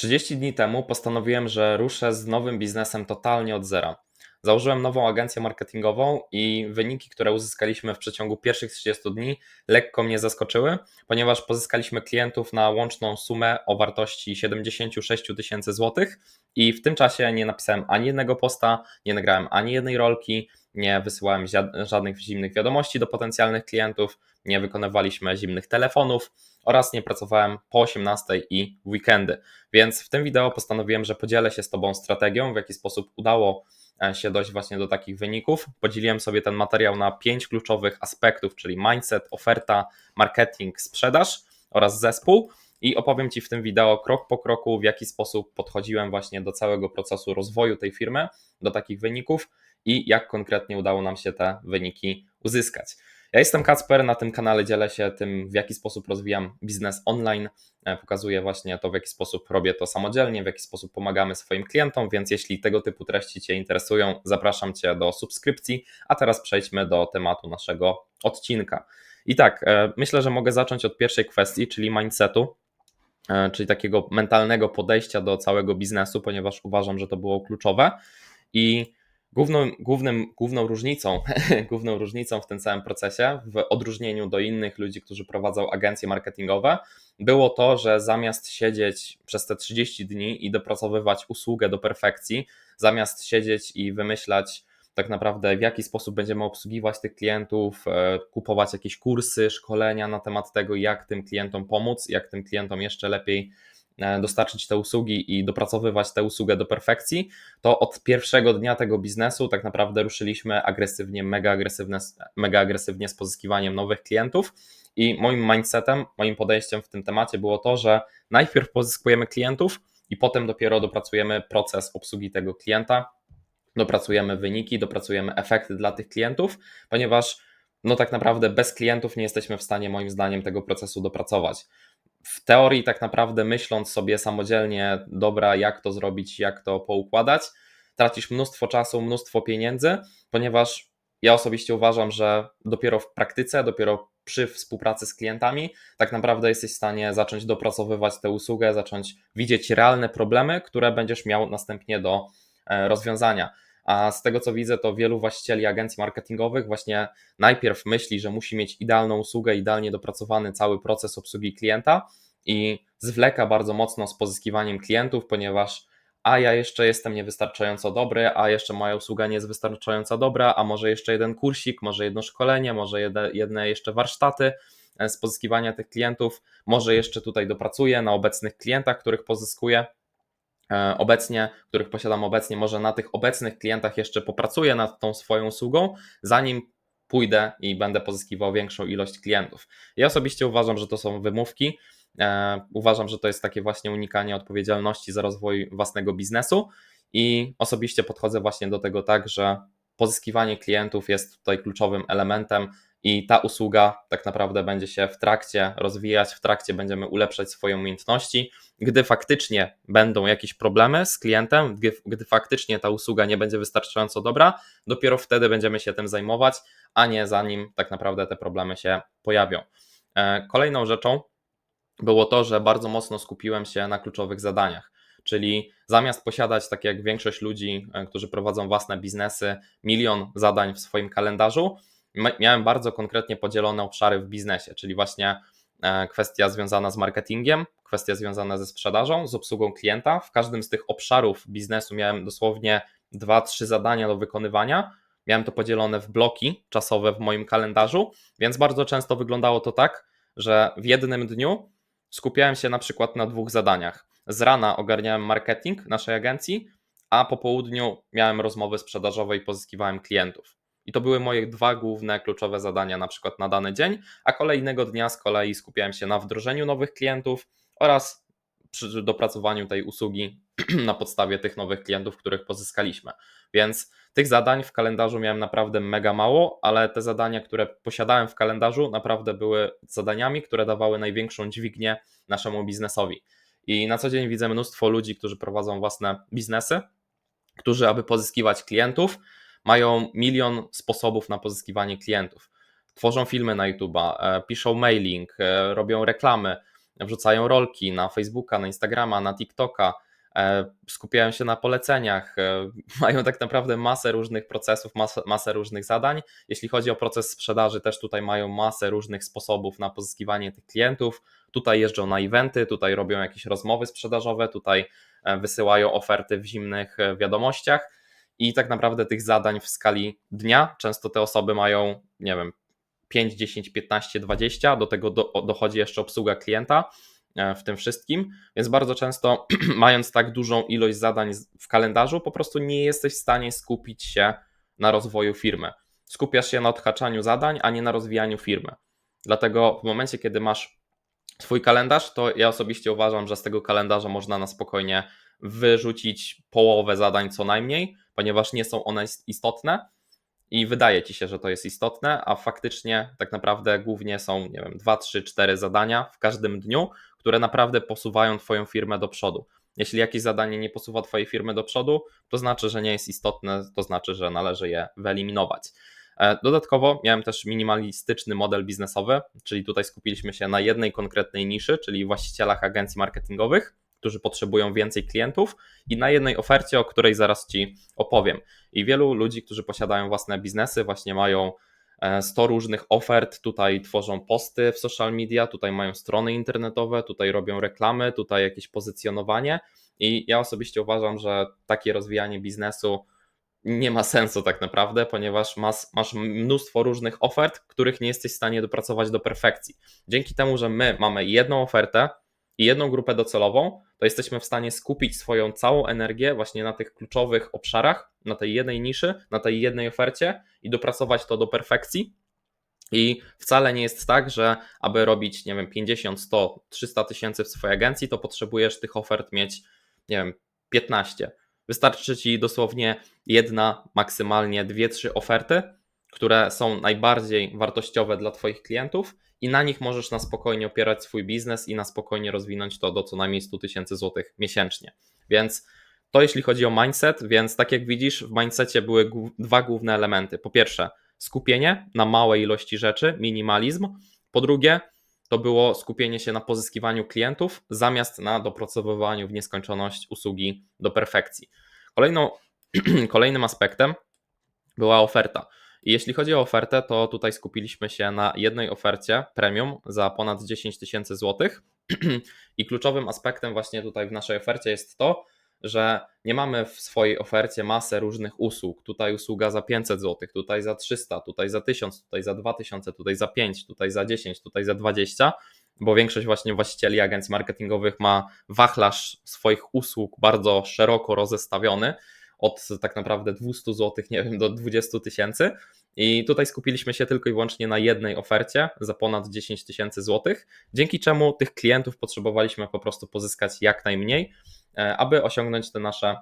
30 dni temu postanowiłem, że ruszę z nowym biznesem totalnie od zera. Założyłem nową agencję marketingową i wyniki, które uzyskaliśmy w przeciągu pierwszych 30 dni, lekko mnie zaskoczyły, ponieważ pozyskaliśmy klientów na łączną sumę o wartości 76 tysięcy złotych i w tym czasie nie napisałem ani jednego posta, nie nagrałem ani jednej rolki, nie wysyłałem żadnych zimnych wiadomości do potencjalnych klientów, nie wykonywaliśmy zimnych telefonów oraz nie pracowałem po 18 i weekendy. Więc w tym wideo postanowiłem, że podzielę się z Tobą strategią, w jaki sposób udało e, się dojść właśnie do takich wyników. Podzieliłem sobie ten materiał na pięć kluczowych aspektów, czyli mindset, oferta, marketing, sprzedaż oraz zespół. I opowiem Ci w tym wideo krok po kroku, w jaki sposób podchodziłem właśnie do całego procesu rozwoju tej firmy, do takich wyników i jak konkretnie udało nam się te wyniki uzyskać. Ja jestem Kacper, na tym kanale dzielę się tym, w jaki sposób rozwijam biznes online. E, pokazuję właśnie to, w jaki sposób robię to samodzielnie, w jaki sposób pomagamy swoim klientom, więc jeśli tego typu treści Cię interesują, zapraszam Cię do subskrypcji. A teraz przejdźmy do tematu naszego odcinka. I tak, e, myślę, że mogę zacząć od pierwszej kwestii, czyli mindsetu, e, czyli takiego mentalnego podejścia do całego biznesu, ponieważ uważam, że to było kluczowe. I Główną, głównym, główną, różnicą, główną różnicą w tym całym procesie, w odróżnieniu do innych ludzi, którzy prowadzą agencje marketingowe, było to, że zamiast siedzieć przez te 30 dni i dopracowywać usługę do perfekcji, zamiast siedzieć i wymyślać tak naprawdę, w jaki sposób będziemy obsługiwać tych klientów, e, kupować jakieś kursy, szkolenia na temat tego, jak tym klientom pomóc, jak tym klientom jeszcze lepiej dostarczyć te usługi i dopracowywać tę usługę do perfekcji, to od pierwszego dnia tego biznesu tak naprawdę ruszyliśmy agresywnie, mega agresywnie, mega agresywnie z pozyskiwaniem nowych klientów. I moim mindsetem, moim podejściem w tym temacie było to, że najpierw pozyskujemy klientów i potem dopiero dopracujemy proces obsługi tego klienta, dopracujemy wyniki, dopracujemy efekty dla tych klientów, ponieważ no tak naprawdę bez klientów nie jesteśmy w stanie moim zdaniem tego procesu dopracować w teorii tak naprawdę myśląc sobie samodzielnie, dobra, jak to zrobić, jak to poukładać, tracisz mnóstwo czasu, mnóstwo pieniędzy, ponieważ ja osobiście uważam, że dopiero w praktyce, dopiero przy współpracy z klientami, tak naprawdę jesteś w stanie zacząć dopracowywać tę usługę, zacząć widzieć realne problemy, które będziesz miał następnie do e, rozwiązania. A z tego co widzę, to wielu właścicieli agencji marketingowych właśnie najpierw myśli, że musi mieć idealną usługę, idealnie dopracowany cały proces obsługi klienta i zwleka bardzo mocno z pozyskiwaniem klientów, ponieważ a ja jeszcze jestem niewystarczająco dobry, a jeszcze moja usługa nie jest wystarczająco dobra, a może jeszcze jeden kursik, może jedno szkolenie, może jedne, jedne jeszcze warsztaty e, z pozyskiwania tych klientów, może jeszcze tutaj dopracuję na obecnych klientach, których pozyskuję obecnie, których posiadam obecnie, może na tych obecnych klientach jeszcze popracuję nad tą swoją usługą, zanim pójdę i będę pozyskiwał większą ilość klientów. Ja osobiście uważam, że to są wymówki. E, uważam, że to jest takie właśnie unikanie odpowiedzialności za rozwój własnego biznesu i osobiście podchodzę właśnie do tego tak, że pozyskiwanie klientów jest tutaj kluczowym elementem i ta usługa tak naprawdę będzie się w trakcie rozwijać, w trakcie będziemy ulepszać swoje umiejętności. Gdy faktycznie będą jakieś problemy z klientem, gdy, gdy faktycznie ta usługa nie będzie wystarczająco dobra, dopiero wtedy będziemy się tym zajmować, a nie zanim tak naprawdę te problemy się pojawią. E, kolejną rzeczą było to, że bardzo mocno skupiłem się na kluczowych zadaniach. Czyli zamiast posiadać, tak jak większość ludzi, e, którzy prowadzą własne biznesy, milion zadań w swoim kalendarzu, miałem bardzo konkretnie podzielone obszary w biznesie, czyli właśnie e, kwestia związana z marketingiem, kwestia związana ze sprzedażą, z obsługą klienta. W każdym z tych obszarów biznesu miałem dosłownie dwa, trzy zadania do wykonywania. Miałem to podzielone w bloki czasowe w moim kalendarzu, więc bardzo często wyglądało to tak, że w jednym dniu skupiałem się na przykład na dwóch zadaniach. Z rana ogarniałem marketing naszej agencji, a po południu miałem rozmowy sprzedażowe i pozyskiwałem klientów. I to były moje dwa główne kluczowe zadania, na przykład na dany dzień, a kolejnego dnia z kolei skupiałem się na wdrożeniu nowych klientów oraz przy dopracowaniu tej usługi na podstawie tych nowych klientów, których pozyskaliśmy. Więc tych zadań w kalendarzu miałem naprawdę mega mało, ale te zadania, które posiadałem w kalendarzu, naprawdę były zadaniami, które dawały największą dźwignię naszemu biznesowi. I na co dzień widzę mnóstwo ludzi, którzy prowadzą własne biznesy, którzy, aby pozyskiwać klientów, mają milion sposobów na pozyskiwanie klientów. Tworzą filmy na YouTube, e, piszą mailing, e, robią reklamy, wrzucają rolki na Facebooka, na Instagrama, na TikToka, e, skupiają się na poleceniach, mają tak naprawdę masę różnych procesów, masę, masę różnych zadań. Jeśli chodzi o proces sprzedaży, też tutaj mają masę różnych sposobów na pozyskiwanie tych klientów. Tutaj jeżdżą na eventy, tutaj robią jakieś rozmowy sprzedażowe, tutaj wysyłają oferty w zimnych wiadomościach i tak naprawdę tych zadań w skali dnia często te osoby mają, nie wiem, 5, 10, 15, 20, do tego do, dochodzi jeszcze obsługa klienta e, w tym wszystkim, więc bardzo często mając tak dużą ilość zadań w kalendarzu, po prostu nie jesteś w stanie skupić się na rozwoju firmy. Skupiasz się na odhaczaniu zadań, a nie na rozwijaniu firmy. Dlatego w momencie, kiedy masz swój kalendarz, to ja osobiście uważam, że z tego kalendarza można na spokojnie wyrzucić połowę zadań co najmniej, ponieważ nie są one istotne i wydaje ci się, że to jest istotne, a faktycznie tak naprawdę głównie są, nie wiem, 2, 3, 4 zadania w każdym dniu, które naprawdę posuwają Twoją firmę do przodu. Jeśli jakieś zadanie nie posuwa Twojej firmy do przodu, to znaczy, że nie jest istotne, to znaczy, że należy je wyeliminować. E, dodatkowo miałem też minimalistyczny model biznesowy, czyli tutaj skupiliśmy się na jednej konkretnej niszy, czyli właścicielach agencji marketingowych którzy potrzebują więcej klientów i na jednej ofercie, o której zaraz Ci opowiem. I wielu ludzi, którzy posiadają własne biznesy, właśnie mają 100 e, różnych ofert, tutaj tworzą posty w social media, tutaj mają strony internetowe, tutaj robią reklamy, tutaj jakieś pozycjonowanie i ja osobiście uważam, że takie rozwijanie biznesu nie ma sensu tak naprawdę, ponieważ masz, masz mnóstwo różnych ofert, których nie jesteś w stanie dopracować do perfekcji. Dzięki temu, że my mamy jedną ofertę, i jedną grupę docelową, to jesteśmy w stanie skupić swoją całą energię właśnie na tych kluczowych obszarach, na tej jednej niszy, na tej jednej ofercie i dopracować to do perfekcji. I wcale nie jest tak, że aby robić, nie wiem, 50, 100, 300 tysięcy w swojej agencji, to potrzebujesz tych ofert mieć, nie wiem, 15. Wystarczy ci dosłownie jedna, maksymalnie dwie, trzy oferty, które są najbardziej wartościowe dla Twoich klientów i na nich możesz na spokojnie opierać swój biznes i na spokojnie rozwinąć to do co najmniej 100 tysięcy złotych miesięcznie. Więc to jeśli chodzi o mindset, więc tak jak widzisz, w mindsetie były dwa główne elementy. Po pierwsze, skupienie na małej ilości rzeczy, minimalizm. Po drugie, to było skupienie się na pozyskiwaniu klientów zamiast na dopracowywaniu w nieskończoność usługi do perfekcji. Kolejną, kolejnym aspektem była oferta. I jeśli chodzi o ofertę, to tutaj skupiliśmy się na jednej ofercie premium za ponad 10 tysięcy złotych. I kluczowym aspektem właśnie tutaj w naszej ofercie jest to, że nie mamy w swojej ofercie masę różnych usług. Tutaj usługa za 500 zł, tutaj za 300, tutaj za 1000, tutaj za 2000, tutaj za 5, tutaj za 10, tutaj za 20, bo większość właśnie właścicieli agencji marketingowych ma wachlarz swoich usług bardzo szeroko rozestawiony od tak naprawdę 200 zł, nie wiem, do 20 tysięcy. I tutaj skupiliśmy się tylko i wyłącznie na jednej ofercie za ponad 10 tysięcy złotych, dzięki czemu tych klientów potrzebowaliśmy po prostu pozyskać jak najmniej, e, aby osiągnąć te nasze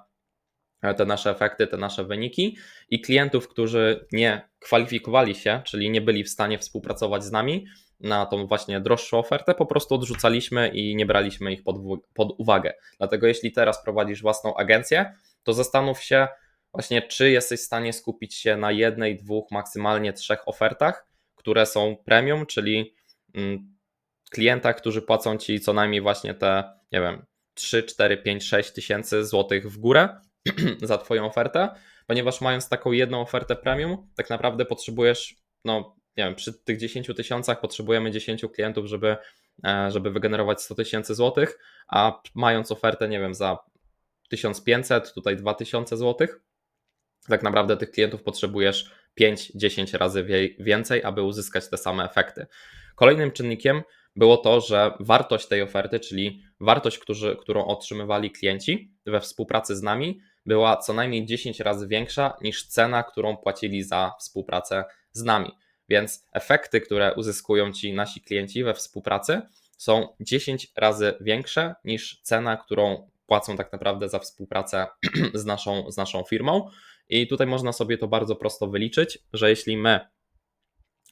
e, te nasze efekty, te nasze wyniki i klientów, którzy nie kwalifikowali się, czyli nie byli w stanie współpracować z nami na tą właśnie droższą ofertę, po prostu odrzucaliśmy i nie braliśmy ich pod, pod uwagę. Dlatego jeśli teraz prowadzisz własną agencję, to zastanów się właśnie, czy jesteś w stanie skupić się na jednej, dwóch, maksymalnie trzech ofertach, które są premium, czyli mm, klientach, którzy płacą ci co najmniej właśnie te, nie wiem, 3, 4, 5, 6 tysięcy złotych w górę za Twoją ofertę, ponieważ mając taką jedną ofertę premium, tak naprawdę potrzebujesz, no nie wiem, przy tych 10 tysiącach potrzebujemy 10 klientów, żeby, e, żeby wygenerować 100 tysięcy złotych, a mając ofertę, nie wiem, za 1500, tutaj 2000 zł. Tak naprawdę tych klientów potrzebujesz 5-10 razy więcej, aby uzyskać te same efekty. Kolejnym czynnikiem było to, że wartość tej oferty, czyli wartość, którzy, którą otrzymywali klienci we współpracy z nami, była co najmniej 10 razy większa niż cena, którą płacili za współpracę z nami. Więc efekty, które uzyskują ci nasi klienci we współpracy, są 10 razy większe niż cena, którą płacą tak naprawdę za współpracę z naszą, z naszą firmą. I tutaj można sobie to bardzo prosto wyliczyć, że jeśli my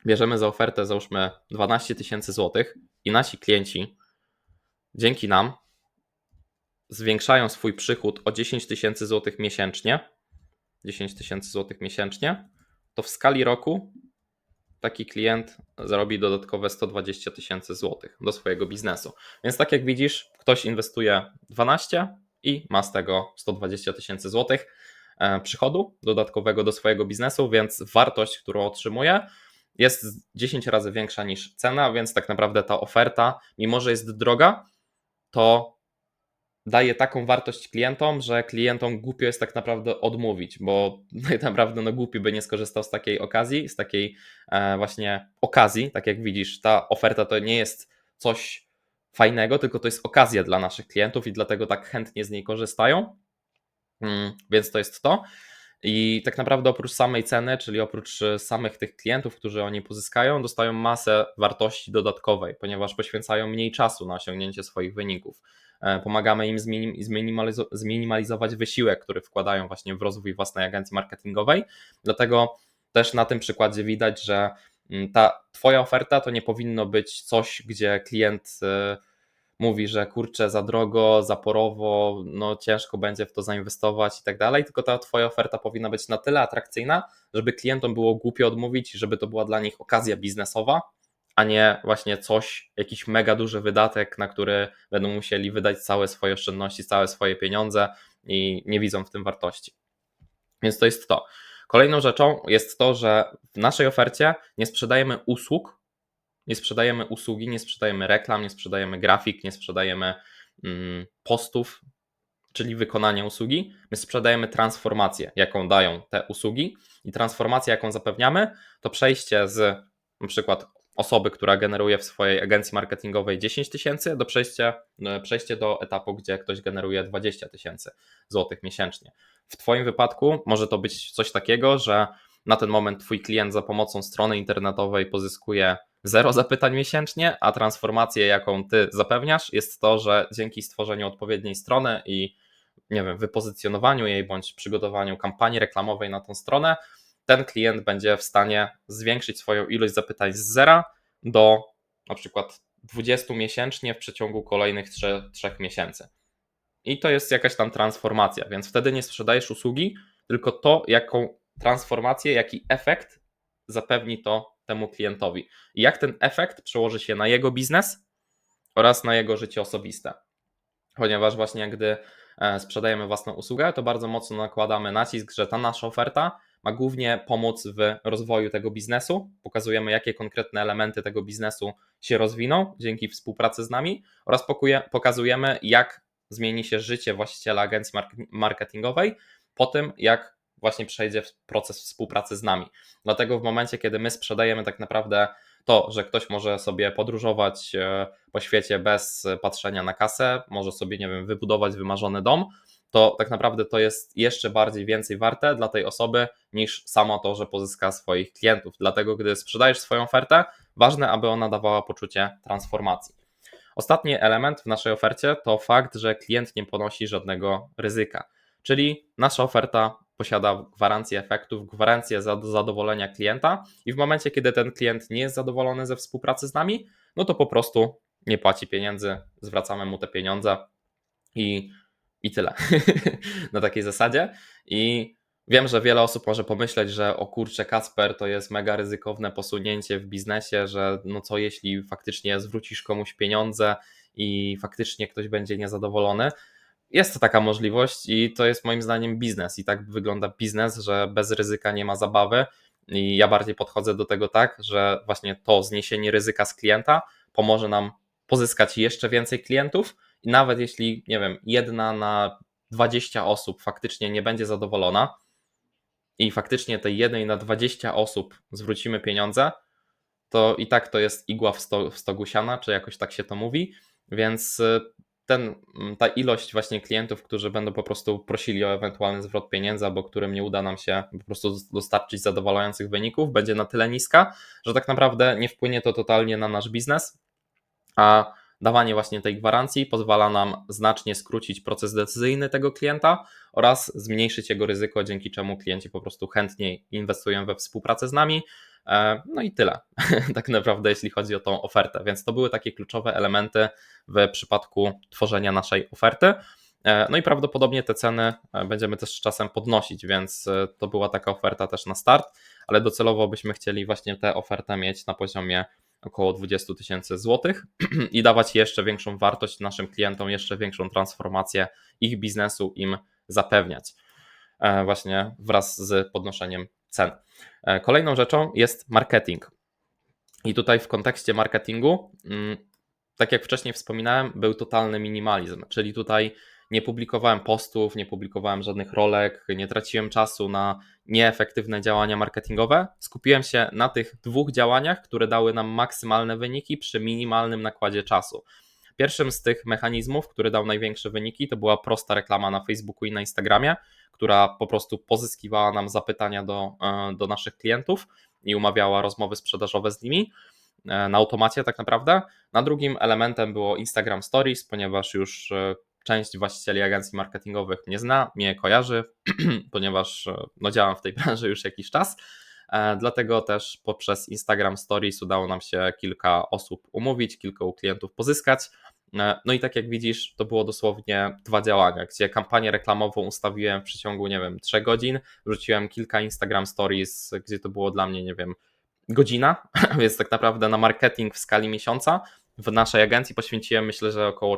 bierzemy za ofertę, załóżmy 12 tysięcy złotych i nasi klienci dzięki nam zwiększają swój przychód o 10 tysięcy złotych miesięcznie, 10 tysięcy złotych miesięcznie, to w skali roku taki klient zarobi dodatkowe 120 tysięcy złotych do swojego biznesu. Więc tak jak widzisz, ktoś inwestuje 12 i ma z tego 120 tysięcy złotych e, przychodu dodatkowego do swojego biznesu, więc wartość, którą otrzymuje, jest 10 razy większa niż cena, więc tak naprawdę ta oferta, mimo że jest droga, to daje taką wartość klientom, że klientom głupio jest tak naprawdę odmówić, bo tak naprawdę no głupi by nie skorzystał z takiej okazji, z takiej e, właśnie okazji, tak jak widzisz, ta oferta to nie jest coś fajnego, tylko to jest okazja dla naszych klientów i dlatego tak chętnie z niej korzystają. Mm, więc to jest to. I tak naprawdę oprócz samej ceny, czyli oprócz e, samych tych klientów, którzy oni pozyskają, dostają masę wartości dodatkowej, ponieważ poświęcają mniej czasu na osiągnięcie swoich wyników. E, pomagamy im zminimalizować wysiłek, który wkładają właśnie w rozwój własnej agencji marketingowej. Dlatego też na tym przykładzie widać, że mm, ta Twoja oferta to nie powinno być coś, gdzie klient e, mówi, że kurczę, za drogo, zaporowo, no ciężko będzie w to zainwestować i tak dalej, tylko ta Twoja oferta powinna być na tyle atrakcyjna, żeby klientom było głupio odmówić, żeby to była dla nich okazja biznesowa, a nie właśnie coś, jakiś mega duży wydatek, na który będą musieli wydać całe swoje oszczędności, całe swoje pieniądze i nie widzą w tym wartości. Więc to jest to. Kolejną rzeczą jest to, że w naszej ofercie nie sprzedajemy usług, nie sprzedajemy usługi, nie sprzedajemy reklam, nie sprzedajemy grafik, nie sprzedajemy mm, postów, czyli wykonania usługi. My sprzedajemy transformację, jaką dają te usługi, i transformacja, jaką zapewniamy, to przejście z na przykład osoby, która generuje w swojej agencji marketingowej 10 tysięcy, do przejścia, e, przejście do etapu, gdzie ktoś generuje 20 tysięcy złotych miesięcznie. W Twoim wypadku może to być coś takiego, że na ten moment Twój klient za pomocą strony internetowej pozyskuje zero zapytań miesięcznie, a transformację, jaką Ty zapewniasz, jest to, że dzięki stworzeniu odpowiedniej strony i nie wiem, wypozycjonowaniu jej bądź przygotowaniu kampanii reklamowej na tą stronę, ten klient będzie w stanie zwiększyć swoją ilość zapytań z zera do na przykład 20 miesięcznie w przeciągu kolejnych 3, 3 miesięcy. I to jest jakaś tam transformacja, więc wtedy nie sprzedajesz usługi, tylko to, jaką transformację, jaki efekt zapewni to temu klientowi. I jak ten efekt przełoży się na jego biznes oraz na jego życie osobiste. Ponieważ właśnie gdy e, sprzedajemy własną usługę, to bardzo mocno nakładamy nacisk, że ta nasza oferta ma głównie pomóc w rozwoju tego biznesu. Pokazujemy, jakie konkretne elementy tego biznesu się rozwiną dzięki współpracy z nami oraz pokazujemy, jak zmieni się życie właściciela agencji marketingowej po tym, jak właśnie przejdzie proces współpracy z nami. Dlatego w momencie, kiedy my sprzedajemy tak naprawdę to, że ktoś może sobie podróżować e, po świecie bez patrzenia na kasę, może sobie, nie wiem, wybudować wymarzony dom, to tak naprawdę to jest jeszcze bardziej więcej warte dla tej osoby niż samo to, że pozyska swoich klientów. Dlatego, gdy sprzedajesz swoją ofertę, ważne, aby ona dawała poczucie transformacji. Ostatni element w naszej ofercie to fakt, że klient nie ponosi żadnego ryzyka. Czyli nasza oferta posiada gwarancję efektów, gwarancję zadowolenia klienta i w momencie, kiedy ten klient nie jest zadowolony ze współpracy z nami, no to po prostu nie płaci pieniędzy, zwracamy mu te pieniądze i i tyle. na takiej zasadzie. I wiem, że wiele osób może pomyśleć, że o kurczę, Kasper to jest mega ryzykowne posunięcie w biznesie, że no co jeśli faktycznie zwrócisz komuś pieniądze i faktycznie ktoś będzie niezadowolony. Jest to taka możliwość i to jest moim zdaniem biznes. I tak wygląda biznes, że bez ryzyka nie ma zabawy. I ja bardziej podchodzę do tego tak, że właśnie to zniesienie ryzyka z klienta pomoże nam pozyskać jeszcze więcej klientów, i nawet jeśli, nie wiem, jedna na 20 osób faktycznie nie będzie zadowolona i faktycznie tej jednej na 20 osób zwrócimy pieniądze, to i tak to jest igła w, sto, w stogu siana, czy jakoś tak się to mówi, więc y, ten, ta ilość właśnie klientów, którzy będą po prostu prosili o ewentualny zwrot pieniędzy, albo którym nie uda nam się po prostu dostarczyć zadowalających wyników, będzie na tyle niska, że tak naprawdę nie wpłynie to totalnie na nasz biznes, a Dawanie właśnie tej gwarancji pozwala nam znacznie skrócić proces decyzyjny tego klienta oraz zmniejszyć jego ryzyko, dzięki czemu klienci po prostu chętniej inwestują we współpracę z nami. E, no i tyle, tak naprawdę, jeśli chodzi o tą ofertę. Więc to były takie kluczowe elementy w przypadku tworzenia naszej oferty. E, no i prawdopodobnie te ceny e, będziemy też czasem podnosić, więc to była taka oferta też na start, ale docelowo byśmy chcieli właśnie tę ofertę mieć na poziomie około 20 tysięcy złotych i dawać jeszcze większą wartość naszym klientom, jeszcze większą transformację ich biznesu im zapewniać. Właśnie wraz z podnoszeniem cen. Kolejną rzeczą jest marketing. I tutaj w kontekście marketingu, mm, tak jak wcześniej wspominałem, był totalny minimalizm, czyli tutaj nie publikowałem postów, nie publikowałem żadnych rolek, nie traciłem czasu na nieefektywne działania marketingowe. Skupiłem się na tych dwóch działaniach, które dały nam maksymalne wyniki przy minimalnym nakładzie czasu. Pierwszym z tych mechanizmów, który dał największe wyniki, to była prosta reklama na Facebooku i na Instagramie, która po prostu pozyskiwała nam zapytania do, e, do naszych klientów i umawiała rozmowy sprzedażowe z nimi e, na automacie tak naprawdę. Na drugim elementem było Instagram Stories, ponieważ już e, część właścicieli agencji marketingowych mnie zna, mnie kojarzy, ponieważ e, no, działam w tej branży już jakiś czas. Dlatego też poprzez Instagram Stories udało nam się kilka osób umówić, kilku klientów pozyskać. No i tak jak widzisz, to było dosłownie dwa działania, gdzie kampanię reklamową ustawiłem w przeciągu, nie wiem, trzech godzin, wrzuciłem kilka Instagram Stories, gdzie to było dla mnie, nie wiem, godzina, więc tak naprawdę na marketing w skali miesiąca w naszej agencji poświęciłem myślę, że około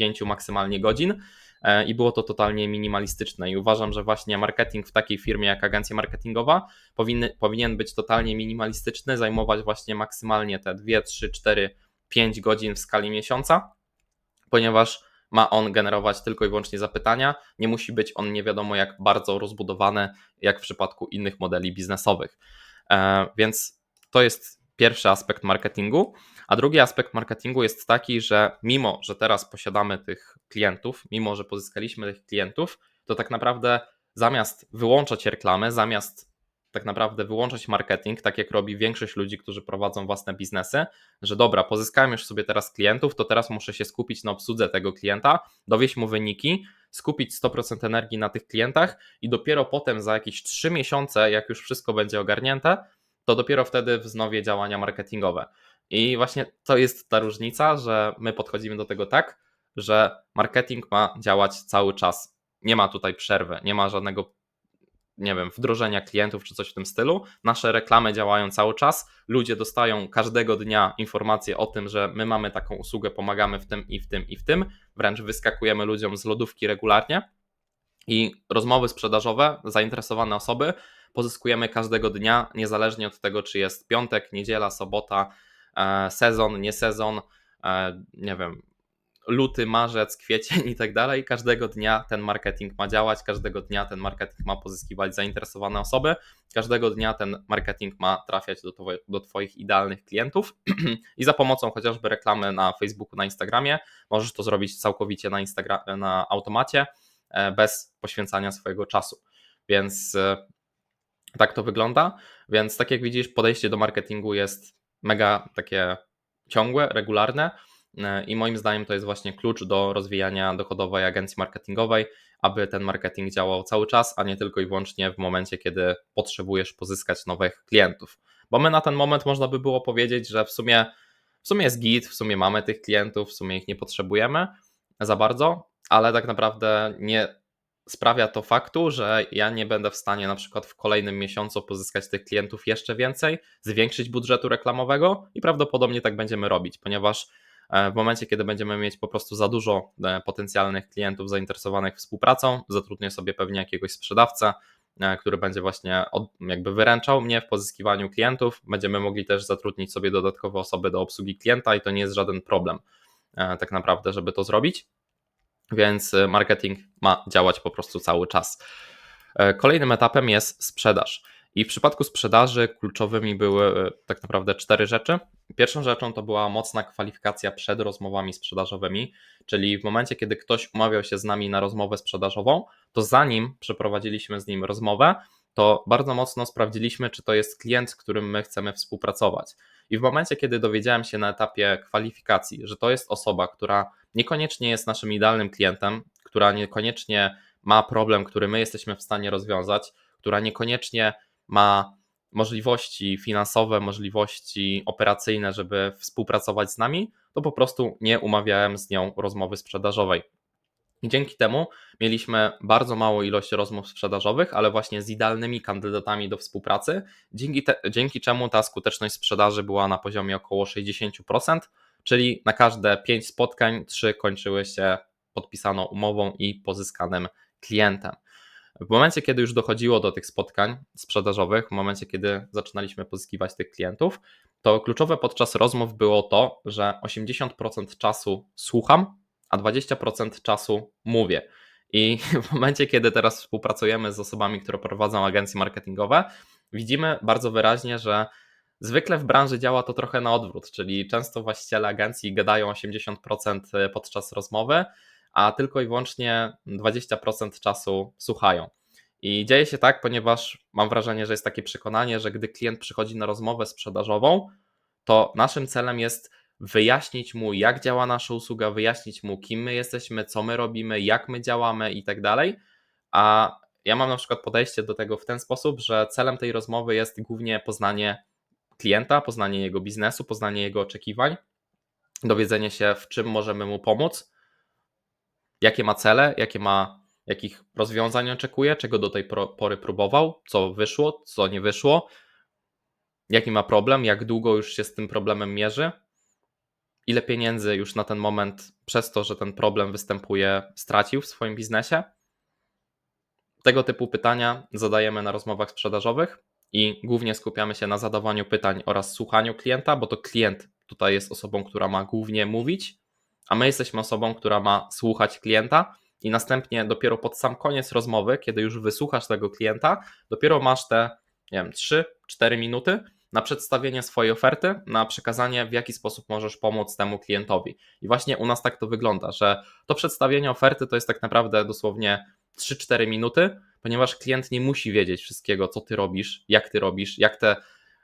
4-5 maksymalnie godzin e, i było to totalnie minimalistyczne i uważam, że właśnie marketing w takiej firmie jak agencja marketingowa powinny, powinien być totalnie minimalistyczny, zajmować właśnie maksymalnie te 2, 3, 4, 5 godzin w skali miesiąca, ponieważ ma on generować tylko i wyłącznie zapytania, nie musi być on nie wiadomo jak bardzo rozbudowany, jak w przypadku innych modeli biznesowych. E, więc to jest pierwszy aspekt marketingu. A drugi aspekt marketingu jest taki, że mimo, że teraz posiadamy tych klientów, mimo, że pozyskaliśmy tych klientów, to tak naprawdę zamiast wyłączać reklamę, zamiast tak naprawdę wyłączać marketing, tak jak robi większość ludzi, którzy prowadzą własne biznesy, że dobra, pozyskałem już sobie teraz klientów, to teraz muszę się skupić na obsłudze tego klienta, dowieść mu wyniki, skupić 100% energii na tych klientach i dopiero potem za jakieś 3 miesiące, jak już wszystko będzie ogarnięte, to dopiero wtedy wznowię działania marketingowe. I właśnie to jest ta różnica, że my podchodzimy do tego tak, że marketing ma działać cały czas. Nie ma tutaj przerwy, nie ma żadnego, nie wiem, wdrożenia klientów czy coś w tym stylu. Nasze reklamy działają cały czas. Ludzie dostają każdego dnia informacje o tym, że my mamy taką usługę, pomagamy w tym i w tym i w tym. Wręcz wyskakujemy ludziom z lodówki regularnie. I rozmowy sprzedażowe, zainteresowane osoby pozyskujemy każdego dnia, niezależnie od tego, czy jest piątek, niedziela, sobota, e, sezon, nie sezon, e, nie wiem, luty, marzec, kwiecień i tak dalej. Każdego dnia ten marketing ma działać, każdego dnia ten marketing ma pozyskiwać zainteresowane osoby, każdego dnia ten marketing ma trafiać do, twoje, do Twoich idealnych klientów i za pomocą chociażby reklamy na Facebooku, na Instagramie możesz to zrobić całkowicie na, Instagra- na automacie, e, bez poświęcania swojego czasu. Więc tak to wygląda. Więc tak jak widzisz, podejście do marketingu jest mega takie ciągłe, regularne e, i moim zdaniem to jest właśnie klucz do rozwijania dochodowej agencji marketingowej, aby ten marketing działał cały czas, a nie tylko i wyłącznie w momencie, kiedy potrzebujesz pozyskać nowych klientów. Bo my na ten moment można by było powiedzieć, że w sumie, w sumie jest git, w sumie mamy tych klientów, w sumie ich nie potrzebujemy za bardzo, ale tak naprawdę nie sprawia to faktu, że ja nie będę w stanie na przykład w kolejnym miesiącu pozyskać tych klientów jeszcze więcej, zwiększyć budżetu reklamowego i prawdopodobnie tak będziemy robić, ponieważ e, w momencie, kiedy będziemy mieć po prostu za dużo e, potencjalnych klientów zainteresowanych współpracą, zatrudnię sobie pewnie jakiegoś sprzedawcę, e, który będzie właśnie jakby wyręczał mnie w pozyskiwaniu klientów. Będziemy mogli też zatrudnić sobie dodatkowe osoby do obsługi klienta i to nie jest żaden problem tak naprawdę, żeby to zrobić więc y, marketing ma działać po prostu cały czas. E, kolejnym etapem jest sprzedaż. I w przypadku sprzedaży kluczowymi były y, tak naprawdę cztery rzeczy. Pierwszą rzeczą to była mocna kwalifikacja przed rozmowami sprzedażowymi, czyli w momencie, kiedy ktoś umawiał się z nami na rozmowę sprzedażową, to zanim przeprowadziliśmy z nim rozmowę, to bardzo mocno sprawdziliśmy, czy to jest klient, z którym my chcemy współpracować. I w momencie, kiedy dowiedziałem się na etapie kwalifikacji, że to jest osoba, która niekoniecznie jest naszym idealnym klientem, która niekoniecznie ma problem, który my jesteśmy w stanie rozwiązać, która niekoniecznie ma możliwości finansowe, możliwości operacyjne, żeby współpracować z nami, to po prostu nie umawiałem z nią rozmowy sprzedażowej. Dzięki temu mieliśmy bardzo małą ilość rozmów sprzedażowych, ale właśnie z idealnymi kandydatami do współpracy, dzięki, te, dzięki czemu ta skuteczność sprzedaży była na poziomie około 60%, czyli na każde 5 spotkań 3 kończyły się podpisaną umową i pozyskanym klientem. W momencie, kiedy już dochodziło do tych spotkań sprzedażowych, w momencie, kiedy zaczynaliśmy pozyskiwać tych klientów, to kluczowe podczas rozmów było to, że 80% czasu słucham, a 20% czasu mówię. I w momencie, kiedy teraz współpracujemy z osobami, które prowadzą agencje marketingowe, widzimy bardzo wyraźnie, że zwykle w branży działa to trochę na odwrót, czyli często właściciele agencji gadają 80% podczas rozmowy, a tylko i wyłącznie 20% czasu słuchają. I dzieje się tak, ponieważ mam wrażenie, że jest takie przekonanie, że gdy klient przychodzi na rozmowę sprzedażową, to naszym celem jest wyjaśnić mu, jak działa nasza usługa, wyjaśnić mu, kim my jesteśmy, co my robimy, jak my działamy i tak dalej. A ja mam na przykład podejście do tego w ten sposób, że celem tej rozmowy jest głównie poznanie klienta, poznanie jego biznesu, poznanie jego oczekiwań, dowiedzenie się, w czym możemy mu pomóc, jakie ma cele, jakie ma, jakich rozwiązań oczekuje, czego do tej pory próbował, co wyszło, co nie wyszło, jaki ma problem, jak długo już się z tym problemem mierzy, ile pieniędzy już na ten moment przez to, że ten problem występuje, stracił w swoim biznesie. Tego typu pytania zadajemy na rozmowach sprzedażowych i głównie skupiamy się na zadawaniu pytań oraz słuchaniu klienta, bo to klient tutaj jest osobą, która ma głównie mówić, a my jesteśmy osobą, która ma słuchać klienta i następnie dopiero pod sam koniec rozmowy, kiedy już wysłuchasz tego klienta, dopiero masz te, nie wiem, 3-4 minuty na przedstawienie swojej oferty, na przekazanie, w jaki sposób możesz pomóc temu klientowi. I właśnie u nas tak to wygląda, że to przedstawienie oferty to jest tak naprawdę dosłownie 3-4 minuty, ponieważ klient nie musi wiedzieć wszystkiego, co ty robisz, jak ty robisz, jak te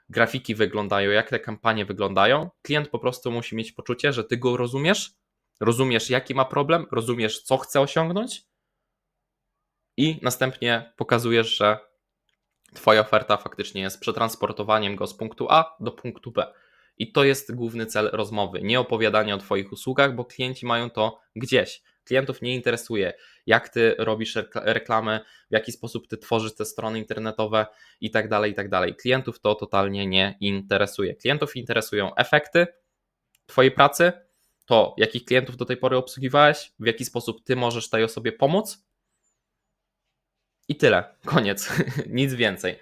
grafiki wyglądają, jak te kampanie wyglądają. Klient po prostu musi mieć poczucie, że ty go rozumiesz, rozumiesz, jaki ma problem, rozumiesz, co chce osiągnąć, i następnie pokazujesz, że Twoja oferta faktycznie jest przetransportowaniem go z punktu A do punktu B. I to jest główny cel rozmowy. Nie opowiadanie o Twoich usługach, bo klienci mają to gdzieś. Klientów nie interesuje, jak Ty robisz reklamy, w jaki sposób Ty tworzysz te strony internetowe i tak dalej, i tak dalej. Klientów to totalnie nie interesuje. Klientów interesują efekty Twojej pracy, to jakich klientów do tej pory obsługiwałeś, w jaki sposób Ty możesz tej osobie pomóc i tyle. Koniec. Nic więcej.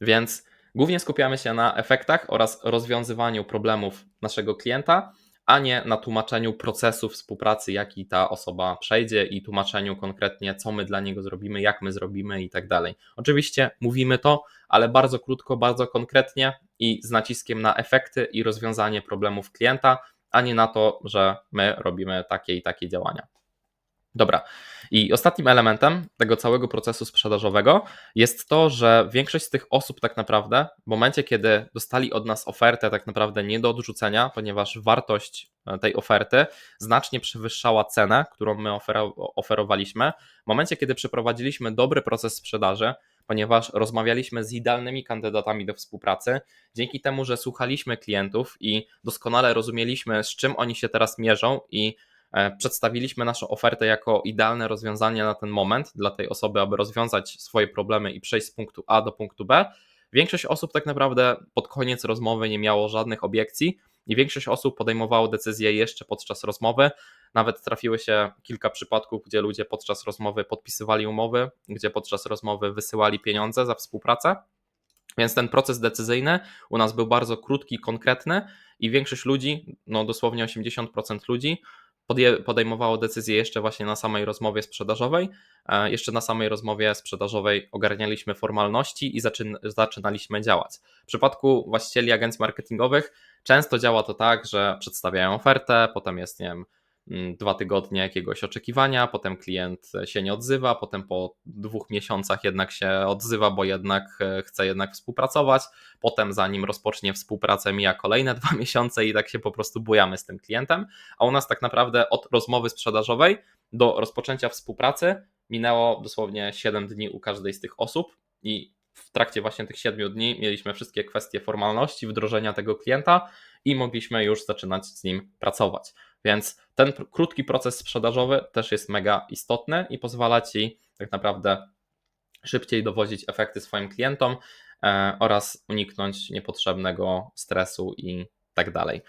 Więc głównie skupiamy się na efektach oraz rozwiązywaniu problemów naszego klienta, a nie na tłumaczeniu procesu współpracy, jaki ta osoba przejdzie i tłumaczeniu konkretnie, co my dla niego zrobimy, jak my zrobimy i tak dalej. Oczywiście mówimy to, ale bardzo krótko, bardzo konkretnie i z naciskiem na efekty i rozwiązanie problemów klienta, a nie na to, że my robimy takie i takie działania. Dobra. I ostatnim elementem tego całego procesu sprzedażowego jest to, że większość z tych osób tak naprawdę w momencie, kiedy dostali od nas ofertę tak naprawdę nie do odrzucenia, ponieważ wartość e, tej oferty znacznie przewyższała cenę, którą my oferowaliśmy, w momencie, kiedy przeprowadziliśmy dobry proces sprzedaży, ponieważ rozmawialiśmy z idealnymi kandydatami do współpracy, dzięki temu, że słuchaliśmy klientów i doskonale rozumieliśmy, z czym oni się teraz mierzą i przedstawiliśmy naszą ofertę jako idealne rozwiązanie na ten moment dla tej osoby, aby rozwiązać swoje problemy i przejść z punktu A do punktu B. Większość osób tak naprawdę pod koniec rozmowy nie miało żadnych obiekcji i większość osób podejmowało decyzje jeszcze podczas rozmowy. Nawet trafiły się kilka przypadków, gdzie ludzie podczas rozmowy podpisywali umowy, gdzie podczas rozmowy wysyłali pieniądze za współpracę. Więc ten proces decyzyjny u nas był bardzo krótki, konkretny i większość ludzi, no dosłownie 80% ludzi, podejmowało decyzję jeszcze właśnie na samej rozmowie sprzedażowej. E, jeszcze na samej rozmowie sprzedażowej ogarnialiśmy formalności i zaczynaliśmy działać. W przypadku właścicieli agencji marketingowych często działa to tak, że przedstawiają ofertę, potem jest, nie wiem, dwa tygodnie jakiegoś oczekiwania, potem klient się nie odzywa, potem po dwóch miesiącach jednak się odzywa, bo jednak e, chce jednak współpracować, potem zanim rozpocznie współpracę mija kolejne dwa miesiące i tak się po prostu bujamy z tym klientem, a u nas tak naprawdę od rozmowy sprzedażowej do rozpoczęcia współpracy minęło dosłownie 7 dni u każdej z tych osób i w trakcie właśnie tych 7 dni mieliśmy wszystkie kwestie formalności, wdrożenia tego klienta i mogliśmy już zaczynać z nim pracować. Więc ten krótki proces sprzedażowy też jest mega istotny i pozwala ci tak naprawdę szybciej dowozić efekty swoim klientom e, oraz uniknąć niepotrzebnego stresu i tak dalej.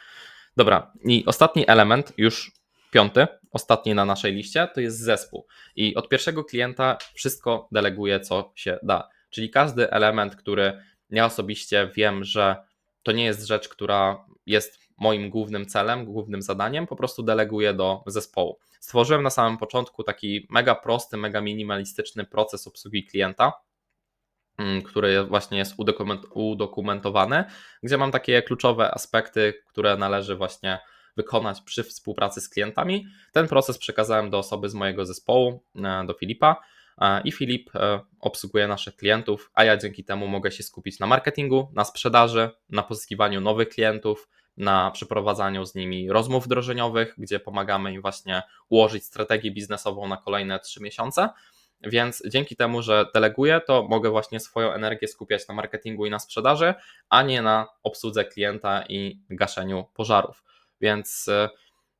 Dobra, i ostatni element, już piąty, ostatni na naszej liście, to jest zespół. I od pierwszego klienta wszystko deleguje, co się da. Czyli każdy element, który ja osobiście wiem, że to nie jest rzecz, która jest moim głównym celem, głównym zadaniem, po prostu deleguję do zespołu. Stworzyłem na samym początku taki mega prosty, mega minimalistyczny proces obsługi klienta, mm, który właśnie jest udokumentowany, gdzie mam takie kluczowe aspekty, które należy właśnie wykonać przy współpracy z klientami. Ten proces przekazałem do osoby z mojego zespołu, e, do Filipa. E, I Filip e, obsługuje naszych klientów, a ja dzięki temu mogę się skupić na marketingu, na sprzedaży, na pozyskiwaniu nowych klientów, na przeprowadzaniu z nimi rozmów wdrożeniowych, gdzie pomagamy im właśnie ułożyć strategię biznesową na kolejne trzy miesiące. Więc dzięki temu, że deleguję, to mogę właśnie swoją energię skupiać na marketingu i na sprzedaży, a nie na obsłudze klienta i gaszeniu pożarów. Więc e,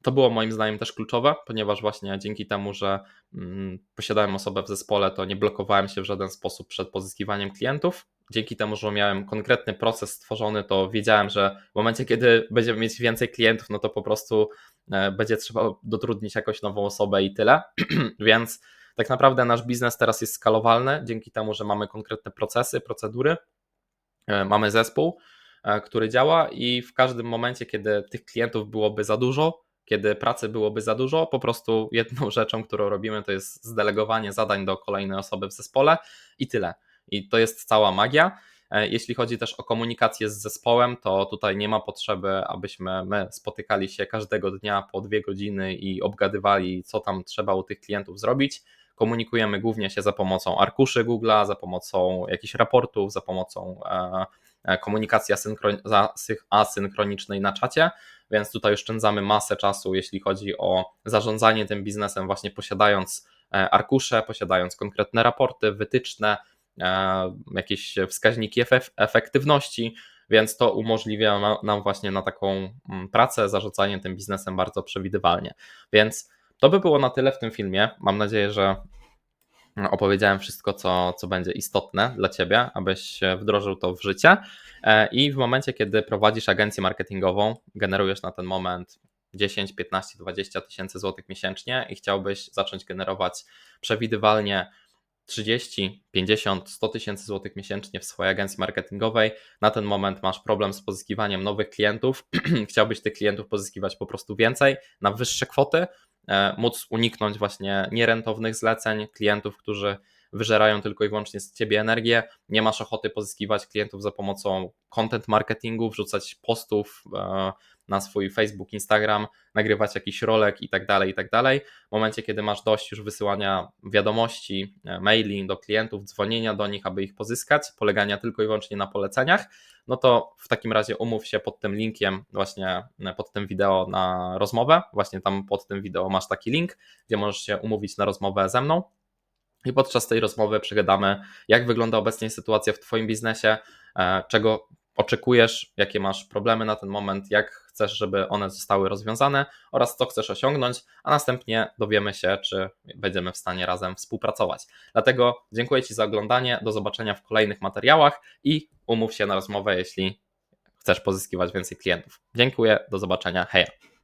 to było moim zdaniem też kluczowe, ponieważ właśnie dzięki temu, że mm, posiadałem osobę w zespole, to nie blokowałem się w żaden sposób przed pozyskiwaniem klientów. Dzięki temu, że miałem konkretny proces stworzony, to wiedziałem, że w momencie, kiedy będziemy mieć więcej klientów, no to po prostu e, będzie trzeba dotrudnić jakąś nową osobę i tyle. Więc tak naprawdę nasz biznes teraz jest skalowalny dzięki temu, że mamy konkretne procesy, procedury, e, mamy zespół E, który działa i w każdym momencie, kiedy tych klientów byłoby za dużo, kiedy pracy byłoby za dużo, po prostu jedną rzeczą, którą robimy, to jest zdelegowanie zadań do kolejnej osoby w zespole i tyle. I to jest cała magia. E, jeśli chodzi też o komunikację z zespołem, to tutaj nie ma potrzeby, abyśmy my spotykali się każdego dnia po dwie godziny i obgadywali, co tam trzeba u tych klientów zrobić. Komunikujemy głównie się za pomocą arkuszy Google'a, za pomocą jakichś raportów, za pomocą e, E, komunikacji asynchronicznej na czacie, więc tutaj oszczędzamy masę czasu, jeśli chodzi o zarządzanie tym biznesem, właśnie posiadając arkusze, posiadając konkretne raporty, wytyczne, jakieś wskaźniki efektywności, więc to umożliwia nam właśnie na taką mm, pracę, zarządzanie tym biznesem bardzo przewidywalnie. Więc to by było na tyle w tym filmie. Mam nadzieję, że opowiedziałem wszystko, co, co będzie istotne dla Ciebie, abyś wdrożył to w życie. E, I w momencie, kiedy prowadzisz agencję marketingową, generujesz na ten moment 10, 15, 20 tysięcy złotych miesięcznie i chciałbyś zacząć generować przewidywalnie 30, 50, 100 tysięcy złotych miesięcznie w swojej agencji marketingowej. Na ten moment masz problem z pozyskiwaniem nowych klientów. Chciałbyś tych klientów pozyskiwać po prostu więcej na wyższe kwoty, E, móc uniknąć właśnie nierentownych zleceń, klientów, którzy wyżerają tylko i wyłącznie z ciebie energię. Nie masz ochoty pozyskiwać klientów za pomocą content marketingu, wrzucać postów e, na swój Facebook, Instagram, nagrywać jakiś rolek i tak dalej, i tak dalej. W momencie, kiedy masz dość już wysyłania wiadomości, e, maili do klientów, dzwonienia do nich, aby ich pozyskać, polegania tylko i wyłącznie na poleceniach, no to w takim razie umów się pod tym linkiem, właśnie e, pod tym wideo na rozmowę. Właśnie tam pod tym wideo masz taki link, gdzie możesz się umówić na rozmowę ze mną. I podczas tej rozmowy przegadamy, jak wygląda obecnie sytuacja w Twoim biznesie, e, czego oczekujesz, jakie masz problemy na ten moment, jak chcesz, żeby one zostały rozwiązane oraz co chcesz osiągnąć, a następnie dowiemy się, czy będziemy w stanie razem współpracować. Dlatego dziękuję Ci za oglądanie, do zobaczenia w kolejnych materiałach i umów się na rozmowę, jeśli chcesz pozyskiwać więcej klientów. Dziękuję, do zobaczenia, hej.